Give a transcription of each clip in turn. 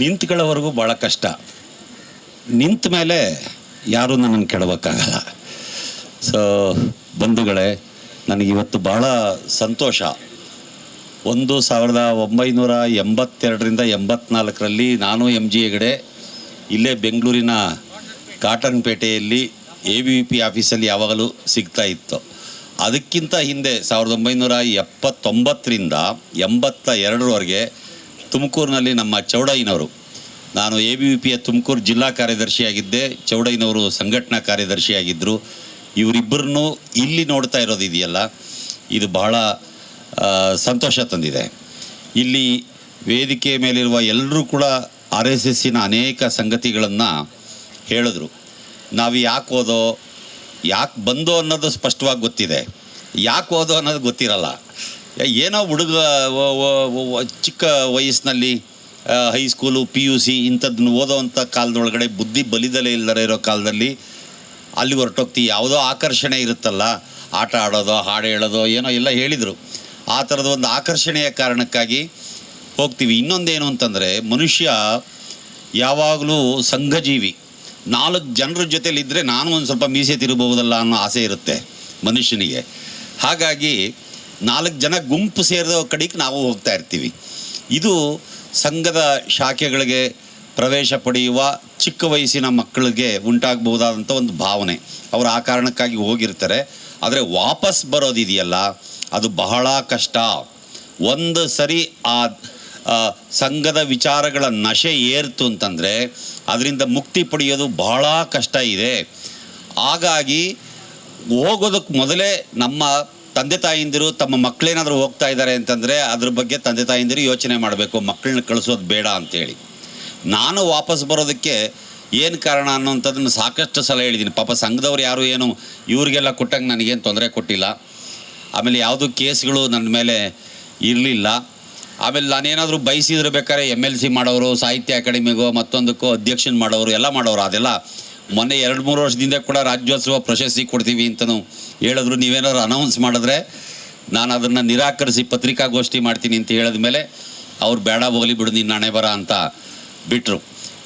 ನಿಂತ್ಕೊಳ್ಳೋವರೆಗೂ ಭಾಳ ಕಷ್ಟ. ನಿಂತ ಮೇಲೆ ಯಾರೂ ನನ್ನನ್ನು ಕೆಡಬೇಕಾಗಲ್ಲ ಸೊ ಬಂಧುಗಳೇ ನನಗಿವತ್ತು ಭಾಳ ಸಂತೋಷ. ಒಂದು ಸಾವಿರದ ಒಂಬೈನೂರ ಎಂಬತ್ತೆರಡರಿಂದ ಎಂಬತ್ನಾಲ್ಕರಲ್ಲಿ ನಾನು ಎಂ ಜಿ ಹೆಗಡೆ, ಇಲ್ಲೇ ಬೆಂಗಳೂರಿನ ಕಾಟನ್ ಪೇಟೆಯಲ್ಲಿ ಎ ವಿ ಪಿ ಆಫೀಸಲ್ಲಿ ಯಾವಾಗಲೂ ಸಿಗ್ತಾ ಇತ್ತು. ಅದಕ್ಕಿಂತ ಹಿಂದೆ, ಸಾವಿರದ ಒಂಬೈನೂರ ಎಪ್ಪತ್ತೊಂಬತ್ತರಿಂದ ಎಂಬತ್ತ ಎರಡರವರೆಗೆ ತುಮಕೂರಿನಲ್ಲಿ ನಮ್ಮ ಚೌಡಯ್ಯನವರು. ನಾನು ಎ ಬಿ ವಿ ಪಿಯ ತುಮಕೂರು ಜಿಲ್ಲಾ ಕಾರ್ಯದರ್ಶಿಯಾಗಿದ್ದೆ, ಚೌಡಯ್ಯನವರು ಸಂಘಟನಾ ಕಾರ್ಯದರ್ಶಿಯಾಗಿದ್ದರು ಇವರಿಬ್ಬರನ್ನೂ ಇಲ್ಲಿ ನೋಡ್ತಾ ಇರೋದು ಇದೆಯಲ್ಲ, ಇದು ಬಹಳ ಸಂತೋಷ ತಂದಿದೆ. ಇಲ್ಲಿ ವೇದಿಕೆ ಮೇಲಿರುವ ಎಲ್ಲರೂ ಕೂಡ ಆರ್ ಎಸ್ ಎಸ್ಸಿನ ಅನೇಕ ಸಂಗತಿಗಳನ್ನು ಹೇಳಿದ್ರು. ನಾವು ಯಾಕೆ ಓದೋ ಯಾಕೆ ಬಂದೋ ಅನ್ನೋದು ಸ್ಪಷ್ಟವಾಗಿ ಗೊತ್ತಿದೆ. ಯಾಕೆ ಓದೋ ಅನ್ನೋದು ಗೊತ್ತಿರಲ್ಲ. ಏನೋ ಹುಡುಗ ಚಿಕ್ಕ ವಯಸ್ಸಿನಲ್ಲಿ high school P U C ಇಂಥದ್ದನ್ನ ಓದೋವಂಥ ಕಾಲದೊಳಗಡೆ ಬುದ್ಧಿ ಬಲಿದಲೇ ಇಲ್ಲದೇ ಇರೋ ಕಾಲದಲ್ಲಿ ಅಲ್ಲಿ ಹೊರಟೋಗ್ತಿ. ಯಾವುದೋ ಆಕರ್ಷಣೆ ಇರುತ್ತಲ್ಲ, ಆಟ ಆಡೋದೋ, ಹಾಡು ಹೇಳೋದೋ, ಏನೋ ಎಲ್ಲ ಹೇಳಿದರು. ಆ ಥರದ ಒಂದು ಆಕರ್ಷಣೆಯ ಕಾರಣಕ್ಕಾಗಿ ಹೋಗ್ತೀವಿ. ಇನ್ನೊಂದೇನು ಅಂತಂದರೆ, ಮನುಷ್ಯ ಯಾವಾಗಲೂ ಸಂಘಜೀವಿ. ನಾಲ್ಕು ಜನರ ಜೊತೆಲಿದ್ದರೆ ನಾನು ಒಂದು ಸ್ವಲ್ಪ ಮೀಸೆ ತಿರುಬಹುದಲ್ಲ ಅನ್ನೋ ಆಸೆ ಇರುತ್ತೆ ಮನುಷ್ಯನಿಗೆ. ಹಾಗಾಗಿ ನಾಲ್ಕು ಜನ ಗುಂಪು ಸೇರಿದ ಕಡೆಗೆ ನಾವು ಹೋಗ್ತಾ ಇರ್ತೀವಿ. ಇದು ಸಂಘದ ಶಾಖೆಗಳಿಗೆ ಪ್ರವೇಶ ಪಡೆಯುವ ಚಿಕ್ಕ ವಯಸ್ಸಿನ ಮಕ್ಕಳಿಗೆ ಉಂಟಾಗಬಹುದಾದಂಥ ಒಂದು ಭಾವನೆ. ಅವರು ಆ ಕಾರಣಕ್ಕಾಗಿ ಹೋಗಿರ್ತಾರೆ. ಆದರೆ ವಾಪಸ್ ಬರೋದಿದೆಯಲ್ಲ ಅದು ಬಹಳ ಕಷ್ಟ. ಒಂದು ಸರಿ ಆ ಸಂಘದ ವಿಚಾರಗಳ ನಶೆ ಏರ್ತು ಅಂತಂದರೆ ಅದರಿಂದ ಮುಕ್ತಿ ಪಡೆಯೋದು ಬಹಳ ಕಷ್ಟ ಇದೆ. ಹಾಗಾಗಿ ಹೋಗೋದಕ್ಕೆ ಮೊದಲೇ ನಮ್ಮ ತಂದೆ ತಾಯಿಂದಿರು ತಮ್ಮ ಮಕ್ಕಳೇನಾದರೂ ಹೋಗ್ತಾ ಇದ್ದಾರೆ ಅಂತಂದರೆ ಅದ್ರ ಬಗ್ಗೆ ತಂದೆ ತಾಯಿಂದಿರು ಯೋಚನೆ ಮಾಡಬೇಕು, ಮಕ್ಕಳನ್ನ ಕಳಿಸೋದು ಬೇಡ ಅಂತೇಳಿ. ನಾನು ವಾಪಸ್ ಬರೋದಕ್ಕೆ ಏನು ಕಾರಣ ಅನ್ನೋಂಥದ್ದನ್ನು ಸಾಕಷ್ಟು ಸಲ ಹೇಳಿದ್ದೀನಿ ಪಾಪ ಸಂಘದವ್ರು ಯಾರು ಏನು, ಇವ್ರಿಗೆಲ್ಲ ಕೊಟ್ಟಂಗೆ ನನಗೇನು ತೊಂದರೆ ಕೊಟ್ಟಿಲ್ಲ. ಆಮೇಲೆ ಯಾವುದೂ ಕೇಸ್ಗಳು ನನ್ನ ಮೇಲೆ ಇರಲಿಲ್ಲ. ಆಮೇಲೆ ನಾನೇನಾದರೂ ಬಯಸಿದ್ರೆ ಬೇಕಾದ್ರೆ ಎಂ ಎಲ್ ಸಿ ಮಾಡೋರು, ಸಾಹಿತ್ಯ ಅಕಾಡೆಮಿಗೋ ಮತ್ತೊಂದಕ್ಕೋ ಅಧ್ಯಕ್ಷನ್ ಮಾಡೋರು, ಎಲ್ಲ ಮಾಡೋರು, ಅದೆಲ್ಲ ಮೊನ್ನೆ ಎರಡು ಮೂರು ವರ್ಷದಿಂದ ಕೂಡ ರಾಜ್ಯೋತ್ಸವ ಪ್ರಶಸ್ತಿ ಕೊಡ್ತೀವಿ ಅಂತಲೂ ಹೇಳಿದ್ರು. ನೀವೇನಾದ್ರು ಅನೌನ್ಸ್ ಮಾಡಿದ್ರೆ ನಾನು ಅದನ್ನು ನಿರಾಕರಿಸಿ ಪತ್ರಿಕಾಗೋಷ್ಠಿ ಮಾಡ್ತೀನಿ ಅಂತ ಹೇಳಿದ ಮೇಲೆ ಅವ್ರು ಬೇಡ ಹೋಗಲಿ ಬಿಡು ನಿನ್ನ ನಾನೇ ಬರ ಅಂತ ಬಿಟ್ಟರು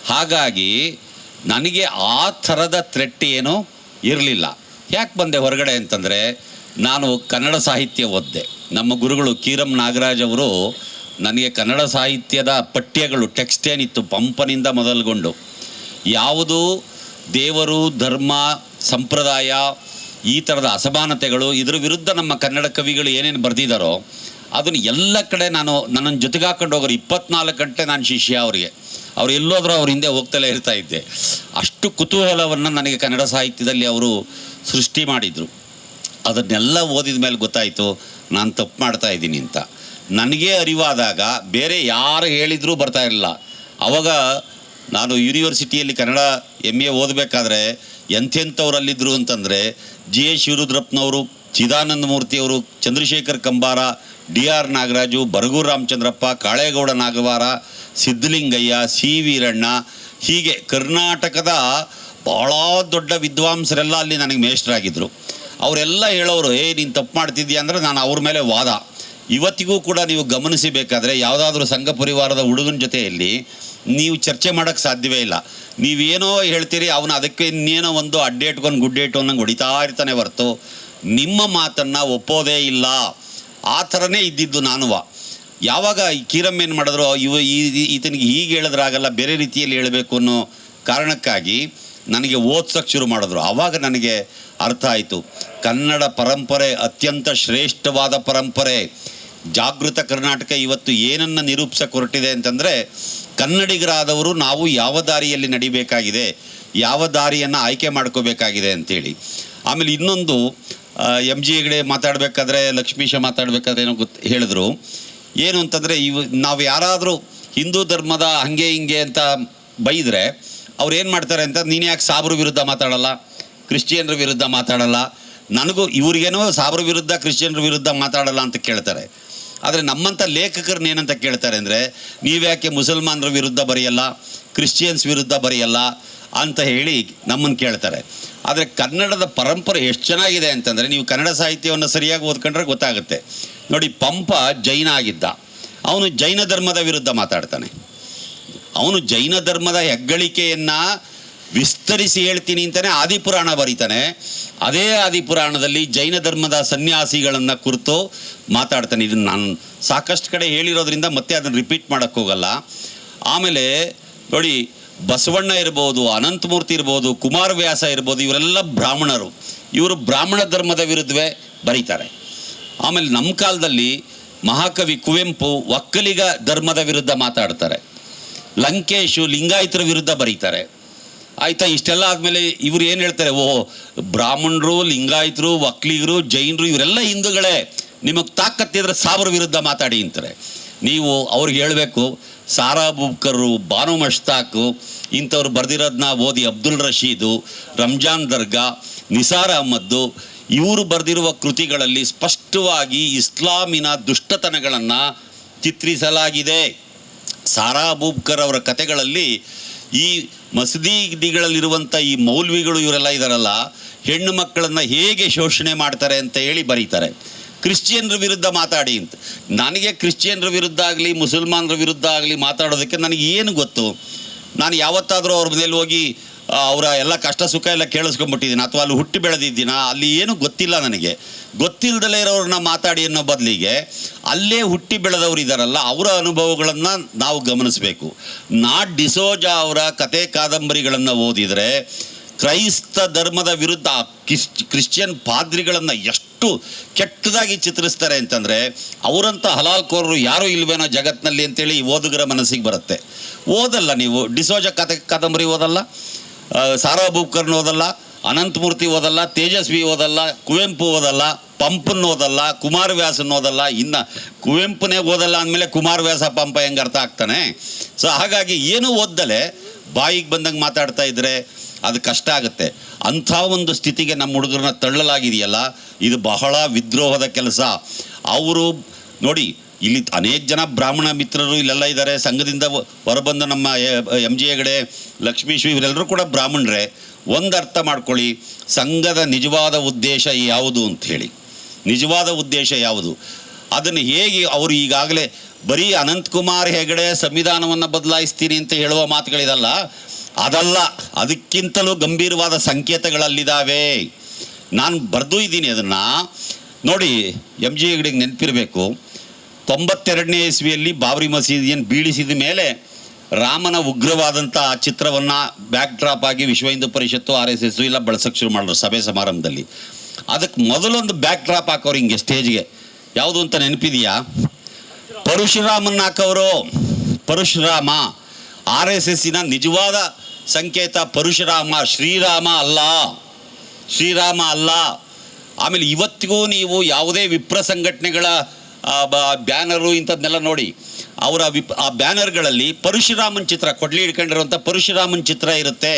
ಹಾಗಾಗಿ ನನಗೆ ಆ ಥರದ ಥ್ರೆಟ್ ಏನು ಇರಲಿಲ್ಲ. ಯಾಕೆ ಬಂದೆ ಹೊರಗಡೆ ಅಂತಂದರೆ ನಾನು ಕನ್ನಡ ಸಾಹಿತ್ಯ ಓದ್ದೆ. ನಮ್ಮ ಗುರುಗಳು ಕೀರಂ ನಾಗರಾಜ್ ಅವರು ನನಗೆ ಕನ್ನಡ ಸಾಹಿತ್ಯದ ಪಠ್ಯಗಳು ಟೆಕ್ಸ್ಟ್ ಏನಿತ್ತು, ಪಂಪನಿಂದ ಮೊದಲುಗೊಂಡು. ಯಾವುದು ದೇವರು, ಧರ್ಮ, ಸಂಪ್ರದಾಯ, ಈ ಥರದ ಅಸಮಾನತೆಗಳು, ಇದರ ವಿರುದ್ಧ ನಮ್ಮ ಕನ್ನಡ ಕವಿಗಳು ಏನೇನು ಬರೆದಿದ್ದಾರೋ ಅದನ್ನು ಎಲ್ಲ ಕಡೆ ನಾನು ನನ್ನನ್ನು ಜೊತೆಗೆ ಹಾಕೊಂಡು ಹೋಗೋರು ಇಪ್ಪತ್ನಾಲ್ಕು ಗಂಟೆ ನಾನು ಶಿಷ್ಯ ಅವರಿಗೆ. ಅವ್ರು ಎಲ್ಲೋದರೂ ಅವ್ರ ಹಿಂದೆ ಹೋಗ್ತಲೇ ಇರ್ತಾ ಇದ್ದೆ. ಅಷ್ಟು ಕುತೂಹಲವನ್ನು ನನಗೆ ಕನ್ನಡ ಸಾಹಿತ್ಯದಲ್ಲಿ ಅವರು ಸೃಷ್ಟಿ ಮಾಡಿದರು. ಅದನ್ನೆಲ್ಲ ಓದಿದ ಮೇಲೆ ಗೊತ್ತಾಯಿತು, ನಾನು ತಪ್ಪು ಮಾಡ್ತಾ ಇದ್ದೀನಿ ಅಂತ. ನನಗೆ ಅರಿವಾದಾಗ ಬೇರೆ ಯಾರು ಹೇಳಿದರೂ ಬರ್ತಾ ಇರಲಿಲ್ಲ. ಅವಾಗ ನಾನು ಯೂನಿವರ್ಸಿಟಿಯಲ್ಲಿ ಕನ್ನಡ ಎಂ ಎ ಓದಬೇಕಾದ್ರೆ ಎಂಥೆಂಥವರಲ್ಲಿದ್ದರು ಅಂತಂದರೆ ಜಿ ಎ ಶಿವರುದ್ರಪ್ಪನವರು Chidananda ಮೂರ್ತಿಯವರು Chandrashekhar Kambara D R Nagaraju, Baraguru Ramachandrappa, Kalegowda Nagavara, Siddalingaiah, C Veeranna ಹೀಗೆ ಕರ್ನಾಟಕದ ಭಾಳ ದೊಡ್ಡ ವಿದ್ವಾಂಸರೆಲ್ಲ ಅಲ್ಲಿ ನನಗೆ ಮೇಷ್ಟ್ರಾಗಿದ್ದರು ಅವರೆಲ್ಲ ಹೇಳೋರು ಏ ನೀನು ತಪ್ಪು ಮಾಡ್ತಿದ್ದೀಯ? ಅಂದರೆ ನಾನು ಅವ್ರ ಮೇಲೆ ವಾದ. ಇವತ್ತಿಗೂ ಕೂಡ ನೀವು ಗಮನಿಸಬೇಕಾದ್ರೆ, ಯಾವುದಾದ್ರೂ ಸಂಘ ಪರಿವಾರದ ಹುಡುಗನ ಜೊತೆಯಲ್ಲಿ ನೀವು ಚರ್ಚೆ ಮಾಡೋಕ್ಕೆ ಸಾಧ್ಯವೇ ಇಲ್ಲ. ನೀವೇನೋ ಹೇಳ್ತೀರಿ, ಅವನು ಅದಕ್ಕೆ ಇನ್ನೇನೋ ಒಂದು ಅಡ್ಡೆ ಇಟ್ಕೊಂಡು ಗುಡ್ಡೆ ಇಟ್ಕೊಂಡಂಗೆ ಹೊಡಿತಾ ಇರ್ತಾನೆ ಹೊರತು, ನಿಮ್ಮ ಮಾತನ್ನು ಒಪ್ಪೋದೇ ಇಲ್ಲ. ಆ ಥರನೇ ಇದ್ದಿದ್ದು ನಾನುವ. ಯಾವಾಗ ಈ ಕೀರಮ್ ಏನು ಮಾಡಿದ್ರು, ಇವ ಈತನಿಗೆ ಹೀಗೆ ಹೇಳಿದ್ರಾಗಲ್ಲ ಬೇರೆ ರೀತಿಯಲ್ಲಿ ಹೇಳಬೇಕು ಅನ್ನೋ ಕಾರಣಕ್ಕಾಗಿ ನನಗೆ ಓದ್ಸೋಕ್ಕೆ ಶುರು ಮಾಡಿದ್ರು. ಆವಾಗ ನನಗೆ ಅರ್ಥ ಆಯಿತು. ಕನ್ನಡ ಪರಂಪರೆ ಅತ್ಯಂತ ಶ್ರೇಷ್ಠವಾದ ಪರಂಪರೆ. ಜಾಗೃತ ಕರ್ನಾಟಕ ಇವತ್ತು ಏನನ್ನು ನಿರೂಪಿಸಕ್ಕೆ ಹೊರಟಿದೆ ಅಂತಂದರೆ ಕನ್ನಡಿಗರಾದವರು ನಾವು ಯಾವ ದಾರಿಯಲ್ಲಿ ನಡಿಬೇಕಾಗಿದೆ, ಯಾವ ದಾರಿಯನ್ನು ಆಯ್ಕೆ ಮಾಡ್ಕೋಬೇಕಾಗಿದೆ ಅಂತೇಳಿ. ಆಮೇಲೆ ಇನ್ನೊಂದು ಎಂ ಜಿ ಹೆಗಡೆ ಮಾತಾಡಬೇಕಾದ್ರೆ ಲಕ್ಷ್ಮೀಶ ಮಾತಾಡಬೇಕಾದ್ರೆ ಏನೋ ಗೊತ್ತು ಹೇಳಿದ್ರು. ಏನು ಅಂತಂದರೆ, ಇವು, ನಾವು ಯಾರಾದರೂ ಹಿಂದೂ ಧರ್ಮದ ಹಂಗೆ ಹಿಂಗೆ ಅಂತ ಬೈದರೆ, ಅವ್ರು ಏನು ಮಾಡ್ತಾರೆ ಅಂತ, ನೀನು ಯಾಕೆ ಸಾಬ್ರ ವಿರುದ್ಧ ಮಾತಾಡಲ್ಲ, ಕ್ರಿಶ್ಚಿಯನ್ರ ವಿರುದ್ಧ ಮಾತಾಡಲ್ಲ, ನನಗೂ ಇವ್ರಿಗೇನೋ ಸಾಬ್ರ ವಿರುದ್ಧ, ಕ್ರಿಶ್ಚಿಯನ್ರ ವಿರುದ್ಧ ಮಾತಾಡಲ್ಲ ಅಂತ ಕೇಳ್ತಾರೆ. ಆದರೆ ನಮ್ಮಂಥ ಲೇಖಕರನ್ನ ಏನಂತ ಕೇಳ್ತಾರೆ ಅಂದರೆ ನೀವ್ಯಾಕೆ ಮುಸಲ್ಮಾನರ ವಿರುದ್ಧ ಬರೆಯಲ್ಲ, ಕ್ರಿಶ್ಚಿಯನ್ಸ್ ವಿರುದ್ಧ ಬರೆಯಲ್ಲ? ಅಂತ ಹೇಳಿ ನಮ್ಮನ್ನು ಕೇಳ್ತಾರೆ. ಆದರೆ ಕನ್ನಡದ ಪರಂಪರೆ ಎಷ್ಟು ಚೆನ್ನಾಗಿದೆ ಅಂತಂದರೆ, ನೀವು ಕನ್ನಡ ಸಾಹಿತ್ಯವನ್ನು ಸರಿಯಾಗಿ ಓದ್ಕೊಂಡ್ರೆ ಗೊತ್ತಾಗುತ್ತೆ. ನೋಡಿ, ಪಂಪ ಜೈನ ಆಗಿದ್ದ. ಅವನು ಜೈನ ಧರ್ಮದ ವಿರುದ್ಧ ಮಾತಾಡ್ತಾನೆ. ಅವನು ಜೈನ ಧರ್ಮದ ಹೆಗ್ಗಳಿಕೆಯನ್ನು ವಿಸ್ತರಿಸಿ ಹೇಳ್ತೀನಿ ಅಂತಲೇ ಆದಿಪುರಾಣ ಬರೀತಾನೆ. ಅದೇ ಆದಿಪುರಾಣದಲ್ಲಿ ಜೈನ ಧರ್ಮದ ಸನ್ಯಾಸಿಗಳನ್ನು ಕುರಿತು ಮಾತಾಡ್ತಾನೆ. ಇದನ್ನು ನಾನು ಸಾಕಷ್ಟು ಕಡೆ ಹೇಳಿರೋದ್ರಿಂದ ಮತ್ತೆ ಅದನ್ನು ರಿಪೀಟ್ ಮಾಡೋಕ್ಕೆ ಹೋಗಲ್ಲ. ಆಮೇಲೆ ನೋಡಿ, ಬಸವಣ್ಣ ಇರ್ಬೋದು, ಅನಂತಮೂರ್ತಿ ಇರ್ಬೋದು, ಕುಮಾರವ್ಯಾಸ ಇರ್ಬೋದು, ಇವರೆಲ್ಲ ಬ್ರಾಹ್ಮಣರು. ಇವರು ಬ್ರಾಹ್ಮಣ ಧರ್ಮದ ವಿರುದ್ಧವೇ ಬರೀತಾರೆ. ಆಮೇಲೆ ನಮ್ಮ ಕಾಲದಲ್ಲಿ ಮಹಾಕವಿ ಕುವೆಂಪು ಒಕ್ಕಲಿಗ ಧರ್ಮದ ವಿರುದ್ಧ ಮಾತಾಡ್ತಾರೆ. ಲಂಕೇಶು ಲಿಂಗಾಯತರ ವಿರುದ್ಧ ಬರೀತಾರೆ. ಆಯ್ತಾ, ಇಷ್ಟೆಲ್ಲ ಆದಮೇಲೆ ಇವ್ರು ಏನು ಹೇಳ್ತಾರೆ? ಓ ಬ್ರಾಹ್ಮಣರು, ಲಿಂಗಾಯತರು, ವಕ್ಲಿಗರು, ಜೈನರು, ಇವರೆಲ್ಲ ಹಿಂದೂಗಳೇ, ನಿಮಗೆ ತಾಕತ್ತಿದ್ರೆ ಸಾವಿರ ವಿರುದ್ಧ ಮಾತಾಡಿ ಅಂತಾರೆ. ನೀವು ಅವ್ರಿಗೆ ಹೇಳಬೇಕು, ಸಾರಾ ಬುಬ್ಕರು, ಬಾನು ಮಷ್ತಾಕು ಇಂಥವ್ರು ಬರೆದಿರೋದನ್ನ ಓದಿ ಅಬ್ದುಲ್ ರಶೀದು, ರಂಜಾನ್ ದರ್ಗಾ, ನಿಸಾರ್ ಅಹಮ್ಮದ್ದು ಇವರು ಬರೆದಿರುವ ಕೃತಿಗಳಲ್ಲಿ ಸ್ಪಷ್ಟವಾಗಿ ಇಸ್ಲಾಮಿನ ದುಷ್ಟತನಗಳನ್ನು ಚಿತ್ರಿಸಲಾಗಿದೆ. ಸಾರಾ ಅಬೂಬ್ಕರ್ ಅವರ ಕತೆಗಳಲ್ಲಿ ಈ ಮಸೀದಿಗಳಲ್ಲಿರುವಂಥ ಈ ಮೌಲ್ವಿಗಳು ಇವರೆಲ್ಲ ಇದಾರಲ್ಲ, ಹೆಣ್ಣು ಮಕ್ಕಳನ್ನು ಹೇಗೆ ಶೋಷಣೆ ಮಾಡ್ತಾರೆ ಅಂತ ಹೇಳಿ ಬರೀತಾರೆ. ಕ್ರಿಶ್ಚಿಯನ್ರ ವಿರುದ್ಧ ಮಾತಾಡಿ ಅಂತ. ನನಗೆ ಕ್ರಿಶ್ಚಿಯನ್ರ ವಿರುದ್ಧ ಆಗಲಿ, ಮುಸಲ್ಮಾನರ ವಿರುದ್ಧ ಆಗಲಿ ಮಾತಾಡೋದಕ್ಕೆ ನನಗೆ ಏನು ಗೊತ್ತು? ನಾನು ಯಾವತ್ತಾದರೂ ಅವ್ರ ಮನೇಲಿ ಹೋಗಿ ಅವರ ಎಲ್ಲ ಕಷ್ಟ ಸುಖ ಎಲ್ಲ ಕೇಳಿಸ್ಕೊಂಡ್ಬಿಟ್ಟಿದ್ದೀನಿ. ಅಥವಾ ಅಲ್ಲಿ ಹುಟ್ಟಿ ಬೆಳೆದಿದ್ದೀನ? ಅಲ್ಲಿ ಏನು ಗೊತ್ತಿಲ್ಲ ನನಗೆ. ಗೊತ್ತಿಲ್ಲದಲೇ ಇರೋರನ್ನ ಮಾತಾಡಿ ಅನ್ನೋ ಬದಲಿಗೆ ಅಲ್ಲೇ ಹುಟ್ಟಿ ಬೆಳೆದವರು ಇದ್ದಾರಲ್ಲ ಅವರ ಅನುಭವಗಳನ್ನು ನಾವು ಗಮನಿಸಬೇಕು. ನಾ ಡಿಸೋಜಾ ಅವರ ಕತೆ ಕಾದಂಬರಿಗಳನ್ನು ಓದಿದರೆ ಕ್ರೈಸ್ತ ಧರ್ಮದ ವಿರುದ್ಧ ಕ್ರಿಶ್ಚಿಯನ್ ಪಾದ್ರಿಗಳನ್ನು ಎಷ್ಟು ಕೆಟ್ಟದಾಗಿ ಚಿತ್ರಿಸ್ತಾರೆ ಅಂತಂದರೆ ಅವರಂಥ ಹಲಾಲ್ಕೋರರು ಯಾರೂ ಇಲ್ವೇನೋ ಜಗತ್ತಿನಲ್ಲಿ ಅಂತೇಳಿ ಓದುಗರ ಮನಸ್ಸಿಗೆ ಬರುತ್ತೆ. ಓದಲ್ಲ ನೀವು. ಡಿಸೋಜ ಕತೆ, ಕಾದಂಬರಿ ಓದಲ್ಲ. ಸಾರಾ ಬೂಬ್ಕರ್ನ ಓದಲ್ಲ, ಅನಂತಮೂರ್ತಿ ಓದಲ್ಲ, ತೇಜಸ್ವಿ ಓದಲ್ಲ, ಕುವೆಂಪು ಓದಲ್ಲ, ಪಂಪನ್ ಓದಲ್ಲ, ಕುಮಾರವ್ಯಾಸನ್ ಓದಲ್ಲ, ಇನ್ನು ಕುವೆಂಪುನೇ ಓದಲ್ಲ ಅಂದಮೇಲೆ ಕುಮಾರವ್ಯಾಸ, ಪಂಪ ಹೆಂಗೆ ಅರ್ಥ ಆಗ್ತಾನೆ? ಸೊ ಹಾಗಾಗಿ ಏನೂ ಓದ್ದಲೆ, ಬಾಯಿಗೆ ಬಂದಂಗೆ ಮಾತಾಡ್ತಾ ಇದ್ದರೆ ಅದು ಕಷ್ಟ ಆಗುತ್ತೆ. ಅಂಥ ಒಂದು ಸ್ಥಿತಿಗೆ ನಮ್ಮ ಹುಡುಗರನ್ನ ತಳ್ಳಲಾಗಿದೆಯಲ್ಲ, ಇದು ಬಹಳ ವಿದ್ರೋಹದ ಕೆಲಸ. ಅವರು ನೋಡಿ ಇಲ್ಲಿ ಅನೇಕ ಜನ ಬ್ರಾಹ್ಮಣ ಮಿತ್ರರು ಇಲ್ಲೆಲ್ಲ ಇದ್ದಾರೆ. ಸಂಘದಿಂದ ಹೊರಬಂದ ನಮ್ಮ ಎಂ ಜಿ ಹೆಗಡೆ ಲಕ್ಷ್ಮೀಶ್ವರಿ ಇವರೆಲ್ಲರೂ ಕೂಡ ಬ್ರಾಹ್ಮಣರೇ. ಒಂದು ಅರ್ಥ ಮಾಡ್ಕೊಳ್ಳಿ, ಸಂಘದ ನಿಜವಾದ ಉದ್ದೇಶ ಯಾವುದು ಅಂತ ಹೇಳಿ. ನಿಜವಾದ ಉದ್ದೇಶ ಯಾವುದು? ಅದನ್ನು ಹೇಗೆ ಅವರು ಈಗಾಗಲೇ ಬರೀ ಅನಂತಕುಮಾರ್ ಹೆಗಡೆ ಸಂವಿಧಾನವನ್ನು ಬದಲಾಯಿಸ್ತೀನಿ ಅಂತ ಹೇಳುವ ಮಾತುಗಳಿದಲ್ಲ, ಅದಲ್ಲ, ಅದಕ್ಕಿಂತಲೂ ಗಂಭೀರವಾದ ಸಂಕೇತಗಳಲ್ಲಿದ್ದಾವೆ ನಾನು ಬರೆದು ಇದ್ದೀನಿ ಅದನ್ನು. ನೋಡಿ, ಎಂ ಜಿ ಹೆಗಡೆಗೆ ನೆನಪಿರಬೇಕು. ತೊಂಬತ್ತೆರಡನೇ ಇಸ್ವಿಯಲ್ಲಿ ಬಾಬರಿ ಮಸೀದಿಯನ್ನು ಬೀಳಿಸಿದ ಮೇಲೆ ರಾಮನ ಉಗ್ರವಾದಂಥ ಆ ಚಿತ್ರವನ್ನು ಬ್ಯಾಕ್ ಡ್ರಾಪ್ ಆಗಿ ವಿಶ್ವ ಹಿಂದೂ ಪರಿಷತ್ತು, ಆರ್ ಎಸ್ ಎಸ್ ಇಲ್ಲ ಬಳಸಕ್ಕೆ ಶುರು ಮಾಡಿದ್ರು ಸಭೆ ಸಮಾರಂಭದಲ್ಲಿ. ಅದಕ್ಕೆ ಮೊದಲೊಂದು ಬ್ಯಾಕ್ ಡ್ರಾಪ್ ಹಾಕೋರು ಹಿಂಗೆ ಸ್ಟೇಜ್ಗೆ ಯಾವುದು ಅಂತ ನೆನಪಿದೆಯಾ? ಪರಶುರಾಮನ್ ಹಾಕೋರು ಪರಶುರಾಮ. ಆರ್ ಎಸ್ ಎಸ್ಸಿನ ನಿಜವಾದ ಸಂಕೇತ ಪರಶುರಾಮ, ಶ್ರೀರಾಮ ಅಲ್ಲ. ಶ್ರೀರಾಮ ಅಲ್ಲ. ಆಮೇಲೆ ಇವತ್ತಿಗೂ ನೀವು ಯಾವುದೇ ವಿಪ್ರ ಸಂಘಟನೆಗಳ ಬ್ಯಾನರು ಇಂಥದ್ದನ್ನೆಲ್ಲ ನೋಡಿ. ಅವರ ವಿಪ್ ಆ ಬ್ಯಾನರ್ಗಳಲ್ಲಿ ಪರಶುರಾಮನ್ ಚಿತ್ರ, ಕೊಡ್ಲಿ ಹಿಡ್ಕೊಂಡಿರುವಂಥ ಪರಶುರಾಮನ್ ಚಿತ್ರ ಇರುತ್ತೆ.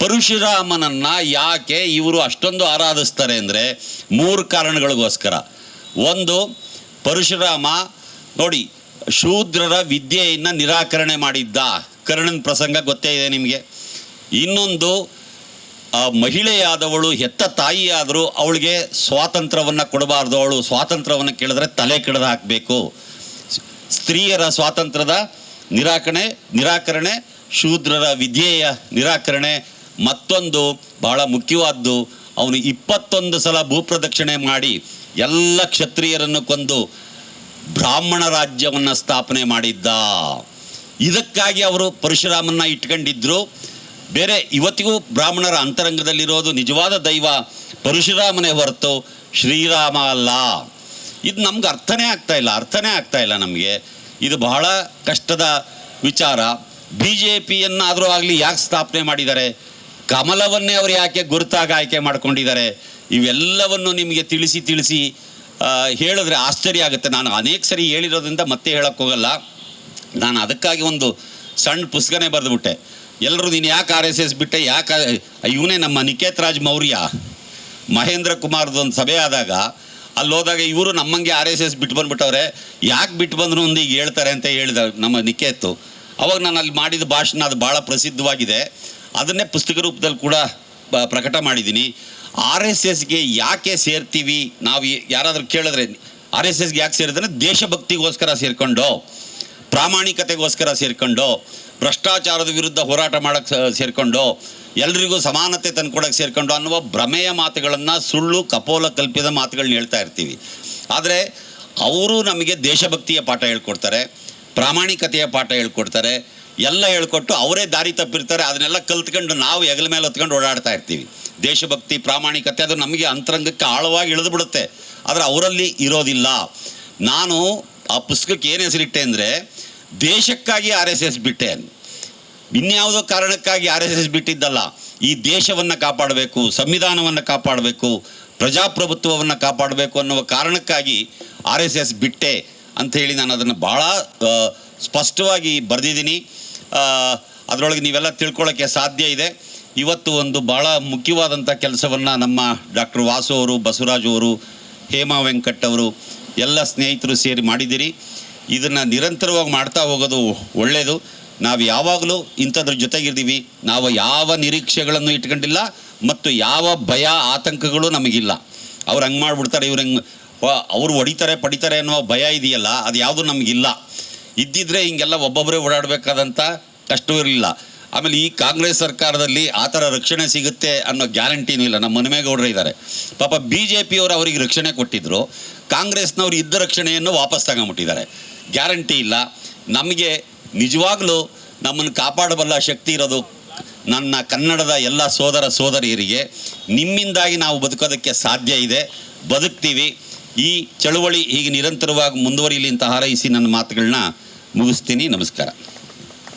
ಪರಶುರಾಮನನ್ನು ಯಾಕೆ ಇವರು ಅಷ್ಟೊಂದು ಆರಾಧಿಸ್ತಾರೆ ಅಂದರೆ ಮೂರು ಕಾರಣಗಳಿಗೋಸ್ಕರ. ಒಂದು, ಪರಶುರಾಮ ನೋಡಿ, ಶೂದ್ರರ ವಿದ್ಯೆಯನ್ನು ನಿರಾಕರಣೆ ಮಾಡಿದ್ದ. ಕರ್ಣನ ಪ್ರಸಂಗ ಗೊತ್ತೇ ಇದೆ ನಿಮಗೆ. ಇನ್ನೊಂದು ಆ ಮಹಿಳೆಯಾದವಳು ಹೆತ್ತ ತಾಯಿಯಾದರೂ ಅವಳಿಗೆ ಸ್ವಾತಂತ್ರ್ಯವನ್ನು ಕೊಡಬಾರ್ದು. ಅವಳು ಸ್ವಾತಂತ್ರ್ಯವನ್ನು ಕೇಳಿದ್ರೆ ತಲೆ ಕೆಡದ ಹಾಕಬೇಕು. ಸ್ತ್ರೀಯರ ಸ್ವಾತಂತ್ರ್ಯದ ನಿರಾಕರಣೆ ನಿರಾಕರಣೆ, ಶೂದ್ರರ ವಿದ್ಯೆಯ ನಿರಾಕರಣೆ, ಮತ್ತೊಂದು ಬಹಳ ಮುಖ್ಯವಾದ್ದು, ಅವನು ಇಪ್ಪತ್ತೊಂದು ಸಲ ಭೂಪ್ರದಕ್ಷಿಣೆ ಮಾಡಿ ಎಲ್ಲ ಕ್ಷತ್ರಿಯರನ್ನು ಕೊಂದು ಬ್ರಾಹ್ಮಣ ರಾಜ್ಯವನ್ನು ಸ್ಥಾಪನೆ ಮಾಡಿದ್ದ. ಇದಕ್ಕಾಗಿ ಅವರು ಪರಶುರಾಮನ್ನ ಇಟ್ಕೊಂಡಿದ್ರು. ಬೇರೆ ಇವತ್ತಿಗೂ ಬ್ರಾಹ್ಮಣರ ಅಂತರಂಗದಲ್ಲಿರೋದು ನಿಜವಾದ ದೈವ ಪರಶುರಾಮನೇ ಹೊರತು ಶ್ರೀರಾಮ ಅಲ್ಲ. ಇದು ನಮ್ಗೆ ಅರ್ಥನೇ ಆಗ್ತಾ ಇಲ್ಲ, ಅರ್ಥನೇ ಆಗ್ತಾ ಇಲ್ಲ ನಮಗೆ. ಇದು ಬಹಳ ಕಷ್ಟದ ವಿಚಾರ. ಬಿ ಜೆ ಪಿಯನ್ನಾದರೂ ಆಗಲಿ ಯಾಕೆ ಸ್ಥಾಪನೆ ಮಾಡಿದ್ದಾರೆ? ಕಮಲವನ್ನೇ ಅವರು ಯಾಕೆ ಗುರುತಾಗಿ ಆಯ್ಕೆ ಮಾಡ್ಕೊಂಡಿದ್ದಾರೆ? ಇವೆಲ್ಲವನ್ನು ನಿಮಗೆ ತಿಳಿಸಿ ತಿಳಿಸಿ ಹೇಳಿದ್ರೆ ಆಶ್ಚರ್ಯ ಆಗುತ್ತೆ. ನಾನು ಅನೇಕ ಸರಿ ಹೇಳಿರೋದ್ರಿಂದ ಮತ್ತೆ ಹೇಳೋಕ್ಕೋಗಲ್ಲ. ನಾನು ಅದಕ್ಕಾಗಿ ಒಂದು ಸಣ್ಣ ಪುಸ್ತಕನೇ ಬರೆದುಬಿಟ್ಟೆ. ಎಲ್ಲರೂ ನೀನು ಯಾಕೆ ಆರ್ ಎಸ್ ಎಸ್ ಬಿಟ್ಟೆ? ಯಾಕೆ ಇವನೇ ನಮ್ಮ ನಿಕೇತ್ ರಾಜ್ ಮೌರ್ಯ. ಮಹೇಂದ್ರ ಕುಮಾರ್ದು ಒಂದು ಸಭೆ ಆದಾಗ, ಅಲ್ಲಿ ಹೋದಾಗ ಇವರು ನಮ್ಮಂಗೆ ಆರ್ ಎಸ್ ಎಸ್ ಬಿಟ್ಟು ಬಂದುಬಿಟ್ಟವ್ರೆ. ಯಾಕೆ ಬಿಟ್ಟು ಬಂದರು ಒಂದು ಈಗ ಹೇಳ್ತಾರೆ ಅಂತ ಹೇಳಿದ ನಮ್ಮ ನಿಕೇತು. ಅವಾಗ ನಾನು ಅಲ್ಲಿ ಮಾಡಿದ ಭಾಷಣ ಅದು ಭಾಳ ಪ್ರಸಿದ್ಧವಾಗಿದೆ. ಅದನ್ನೇ ಪುಸ್ತಕ ರೂಪದಲ್ಲಿ ಕೂಡ ಪ್ರಕಟ ಮಾಡಿದ್ದೀನಿ. ಆರ್ ಎಸ್ ಎಸ್ಗೆ ಯಾಕೆ ಸೇರ್ತೀವಿ? ನಾವು ಯಾರಾದರೂ ಕೇಳಿದ್ರೆ ಆರ್ ಎಸ್ ಎಸ್ಗೆ ಯಾಕೆ ಸೇರಿದ್ರೆ ದೇಶಭಕ್ತಿಗೋಸ್ಕರ ಸೇರ್ಕೊಂಡು. ಪ್ರಾಮಾಣಿಕತೆಗೋಸ್ಕರ ಸೇರ್ಕೊಂಡು, ಭ್ರಷ್ಟಾಚಾರದ ವಿರುದ್ಧ ಹೋರಾಟ ಮಾಡೋಕ್ಕೆ ಸೇರ್ಕೊಂಡು, ಎಲ್ರಿಗೂ ಸಮಾನತೆ ತಂದುಕೊಡಕ್ಕೆ ಸೇರಿಕೊಂಡು ಅನ್ನುವ ಭ್ರಮೆಯ ಮಾತುಗಳನ್ನು ಸುಳ್ಳು ಕಪೋಲ ಕಲ್ಪಿದ ಮಾತುಗಳನ್ನ ಹೇಳ್ತಾ ಇರ್ತೀವಿ. ಆದರೆ ಅವರು ನಮಗೆ ದೇಶಭಕ್ತಿಯ ಪಾಠ ಹೇಳ್ಕೊಡ್ತಾರೆ, ಪ್ರಾಮಾಣಿಕತೆಯ ಪಾಠ ಹೇಳ್ಕೊಡ್ತಾರೆ, ಎಲ್ಲ ಹೇಳ್ಕೊಟ್ಟು ಅವರೇ ದಾರಿ ತಪ್ಪಿರ್ತಾರೆ, ಅದನ್ನೆಲ್ಲ ಕಲ್ತ್ಕೊಂಡು ನಾವು ಹೆಗಲ ಮೇಲೆ ಹೊತ್ಕೊಂಡು ಓಡಾಡ್ತಾ ಇರ್ತೀವಿ. ದೇಶಭಕ್ತಿ, ಪ್ರಾಮಾಣಿಕತೆ ಅದು ನಮಗೆ ಅಂತರಂಗಕ್ಕೆ ಆಳವಾಗಿ ಇಳಿದು ಬಿಡುತ್ತೆ. ಆದರೆ ಅವರಲ್ಲಿ ಇರೋದಿಲ್ಲ. ನಾನು ಆ ಪುಸ್ತಕಕ್ಕೆ ಏನು ಹೆಸರಿಟ್ಟೆ ಅಂದರೆ ದೇಶಕ್ಕಾಗಿ ಆರ್ ಎಸ್ ಎಸ್ ಬಿಟ್ಟೆ. ಇನ್ಯಾವುದೋ ಕಾರಣಕ್ಕಾಗಿ ಆರ್ ಎಸ್ ಎಸ್ ಬಿಟ್ಟಿದ್ದಲ್ಲ, ಈ ದೇಶವನ್ನು ಕಾಪಾಡಬೇಕು, ಸಂವಿಧಾನವನ್ನು ಕಾಪಾಡಬೇಕು, ಪ್ರಜಾಪ್ರಭುತ್ವವನ್ನು ಕಾಪಾಡಬೇಕು ಅನ್ನುವ ಕಾರಣಕ್ಕಾಗಿ ಆರ್ ಎಸ್ ಎಸ್ ಬಿಟ್ಟೆ ಅಂತ ಹೇಳಿ ನಾನು ಅದನ್ನು ಭಾಳ ಸ್ಪಷ್ಟವಾಗಿ ಬರೆದಿದ್ದೀನಿ. ಅದರೊಳಗೆ ನೀವೆಲ್ಲ ತಿಳ್ಕೊಳ್ಳೋಕ್ಕೆ ಸಾಧ್ಯ ಇದೆ. ಇವತ್ತು ಒಂದು ಭಾಳ ಮುಖ್ಯವಾದಂಥ ಕೆಲಸವನ್ನು ನಮ್ಮ ಡಾಕ್ಟರ್ ವಾಸು ಅವರು, ಬಸವರಾಜು ಅವರು, ಹೇಮಾ ವೆಂಕಟ್ ಅವರು, ಎಲ್ಲ ಸ್ನೇಹಿತರು ಸೇರಿ ಮಾಡಿದ್ದೀರಿ. ಇದನ್ನು ನಿರಂತರವಾಗಿ ಮಾಡ್ತಾ ಹೋಗೋದು ಒಳ್ಳೆಯದು ನಾವು ಯಾವಾಗಲೂ ಇಂಥದ್ರ ಜೊತೆಗಿದ್ದೀವಿ ನಾವು ಯಾವ ನಿರೀಕ್ಷೆಗಳನ್ನು ಇಟ್ಕೊಂಡಿಲ್ಲ ಮತ್ತು ಯಾವ ಭಯ, ಆತಂಕಗಳು ನಮಗಿಲ್ಲ. ಅವ್ರು ಹಂಗೆ ಮಾಡಿಬಿಡ್ತಾರೆ, ಇವ್ರು ಹೆಂಗೆ ಅವರು ಹೊಡಿತಾರೆ, ಪಡಿತಾರೆ ಅನ್ನೋ ಭಯ ಇದೆಯಲ್ಲ, ಅದು ಯಾವುದು ನಮಗಿಲ್ಲ. ಇದ್ದಿದ್ರೆ ಹಿಂಗೆಲ್ಲ ಒಬ್ಬೊಬ್ಬರೇ ಓಡಾಡಬೇಕಾದಂಥ ಕಷ್ಟವೂ ಇರಲಿಲ್ಲ. ಆಮೇಲೆ ಈ ಕಾಂಗ್ರೆಸ್ ಸರ್ಕಾರದಲ್ಲಿ ಆ ಥರ ರಕ್ಷಣೆ ಸಿಗುತ್ತೆ ಅನ್ನೋ ಗ್ಯಾರಂಟಿನೂ ಇಲ್ಲ. ನಮ್ಮ ಮನಮೇಗೌಡರು ಇದ್ದಾರೆ. ಪಾಪ ಬಿ ಜೆ ಪಿಯವರು ಅವರಿಗೆ ರಕ್ಷಣೆ ಕೊಟ್ಟಿದ್ದರು ಕಾಂಗ್ರೆಸ್ನವ್ರು ಇದ್ದ ರಕ್ಷಣೆಯನ್ನು ವಾಪಸ್ ತಗೊಂಬಿಟ್ಟಿದ್ದಾರೆ. ಗ್ಯಾರಂಟಿ ಇಲ್ಲ. ನಮಗೆ ನಿಜವಾಗ್ಲೂ ನಮ್ಮನ್ನು ಕಾಪಾಡಬಲ್ಲ ಶಕ್ತಿ ಇರೋದು ನನ್ನ ಕನ್ನಡದ ಎಲ್ಲ ಸೋದರ ಸೋದರಿಯರಿಗೆ. ನಿಮ್ಮಿಂದಾಗಿ ನಾವು ಬದುಕೋದಕ್ಕೆ ಸಾಧ್ಯ ಇದೆ. ಬದುಕ್ತೀವಿ. ಈ ಚಳುವಳಿ ಹೀಗೆ ನಿರಂತರವಾಗಿ ಮುಂದುವರಿಯಲಿ ಅಂತ ಹಾರೈಸಿ ನನ್ನ ಮಾತುಗಳನ್ನ ಮುಗಿಸ್ತೀನಿ. ನಮಸ್ಕಾರ.